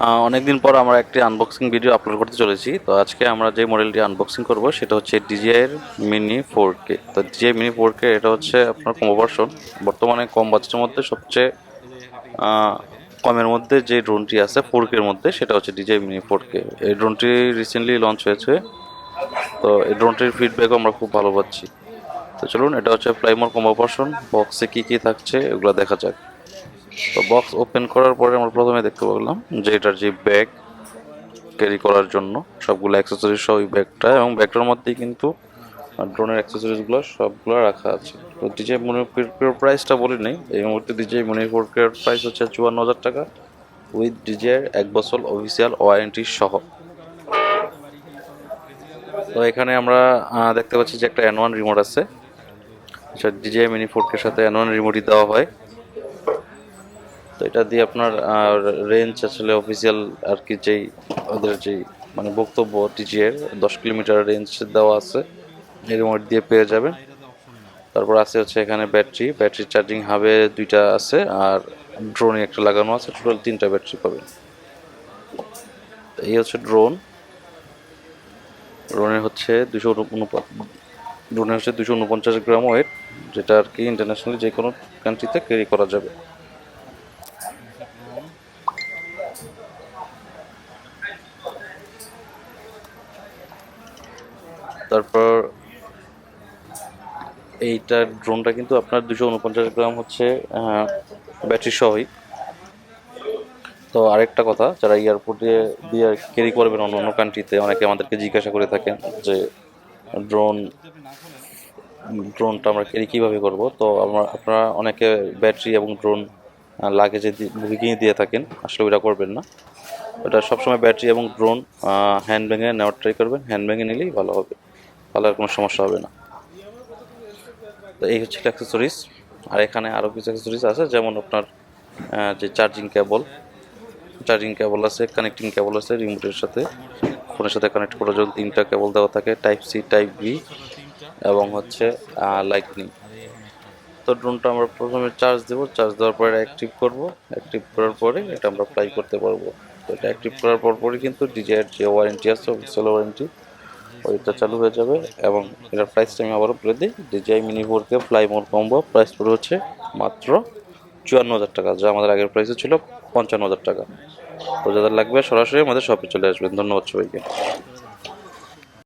অনেকদিন পর আমরা একটি আনবক্সিং ভিডিও আপলোড করতে চলেছি। তো আজকে আমরা যে মডেলটি আনবক্সিং করব, সেটা হচ্ছে ডিজিআইয়ের মিনি ফোর কে তো ডিজিআই মিনি ফোর কে এটা হচ্ছে আপনার কম ভার্সন বর্তমানে কম বাজেটের মধ্যে সবচেয়ে কমের মধ্যে যে ড্রোনটি আছে ফোর কের মধ্যে, সেটা হচ্ছে ডিজিআই মিনি ফোর কে এই ড্রোনটি রিসেন্টলি লঞ্চ হয়েছে। তো এই ড্রোনটির ফিডব্যাকও আমরা খুব ভালো পাচ্ছি। তো চলুন, এটা হচ্ছে প্রাইমর কম ভার্সন বক্সে কী কী থাকছে, এগুলো দেখা যাক। তো বক্স ওপেন করার পরে আমরা প্রথমে দেখতে পেলাম যে এটার যে ব্যাগ ক্যারি করার জন্য সবগুলো অ্যাক্সেসরিজ সহ ওই ব্যাগটা এবং ব্যাগটার মধ্যেই কিন্তু ড্রোনের অ্যাক্সেসরিজগুলো সবগুলো রাখা আছে। তো ডিজে মনিপুর প্রাইসটা বলি নেই, এই মুহূর্তে ডিজে মনিপুর প্রাইস হচ্ছে চুয়ান্ন হাজার টাকা উইথ ডিজের এক বছর অফিসিয়াল ওয়ারেন্টি সহ। তো এখানে আমরা দেখতে পাচ্ছি যে একটা অ্যান ওয়ান রিমোট আছে। আচ্ছা ডিজে মিনি ফোরকের সাথে অ্যান ওয়ান রিমোটই দেওয়া হয়। তো এটা দিয়ে আপনার রেঞ্জ আসলে অফিসিয়াল আর কি যেই ওদের যেই মানে বক্তব্য টিজিএর দশ কিলোমিটার রেঞ্জ দেওয়া আছে এই রিমোট দিয়ে পেয়ে যাবেন। তারপর আছে হচ্ছে এখানে ব্যাটারি ব্যাটারি চার্জিং হাবে দুইটা আছে, আর ড্রোনে একটা লাগানো আছে টোটাল তিনটা ব্যাটারি পাবেন। এই হচ্ছে ড্রোন ড্রোনের হচ্ছে দুশো ড্রোনের হচ্ছে দুশো উনপঞ্চাশ গ্রাম ওয়েট যেটা আর কি ইন্টারন্যাশনালি যে কোনো কান্ট্রিতে ক্যারি করা যাবে। তারপর এইটা ড্রোনটা কিন্তু আপনার দুশো উনপঞ্চাশ গ্রাম হচ্ছে ব্যাটারি সহই। তো আরেকটা কথা, যারা এয়ারপোর্টে দিয়ে ক্যারি করবেন অন্য অন্য কান্ট্রিতে অনেকে আমাদেরকে জিজ্ঞাসা করে থাকেন যে ড্রোন ড্রোনটা আমরা ক্যারি কীভাবে করব? তো আমরা, আপনারা অনেকে ব্যাটারি এবং ড্রোন লাগেজে বুকিংয়ে দিয়ে থাকেন, আসলে ওইটা করবেন না। ওটা সবসময় ব্যাটারি এবং ড্রোন হ্যান্ড ব্যাগে নেওয়ার ট্রাই করবেন হ্যান্ড ব্যাগে নিলেই ভালো হবে। তাহলে আর কোনো সমস্যা হবে না। তো এই হচ্ছে অ্যাক্সেসরিজ আর এখানে আরও কিছু অ্যাক্সেসরিজ আছে, যেমন আপনার যে চার্জিং কেবল চার্জিং কেবল আছে কানেক্টিং কেবল আছে রিমোটের সাথে ফোনের সাথে কানেক্ট করার জন্য তিনটা কেবল দেওয়া থাকে টাইপ সি টাইপ বি এবং হচ্ছে লাইটনিং তো ড্রোনটা আমরা প্রথমে চার্জ দেবো চার্জ দেওয়ার পরে অ্যাক্টিভ করব অ্যাক্টিভ করার পরে এটা আমরা ফ্লাই করতে পারব। তো এটা অ্যাক্টিভ করার পর পরই কিন্তু ডিজের যে ওয়ারেন্টি আছে অফিসিয়াল ওয়ারেন্টি ওইটা চালু হয়ে যাবে এবং এটার প্রাইসটা আমি আবারও বলে দিই। DJI mini four K fly more combo price পড়ে হচ্ছে মাত্র চুয়ান্ন হাজার টাকা, যা আমাদের আগের প্রাইসে ছিল পঞ্চান্ন হাজার টাকা। তো যাদের লাগবে সরাসরি আমাদের শপে চলে আসবেন। ধন্যবাদ সবাইকে।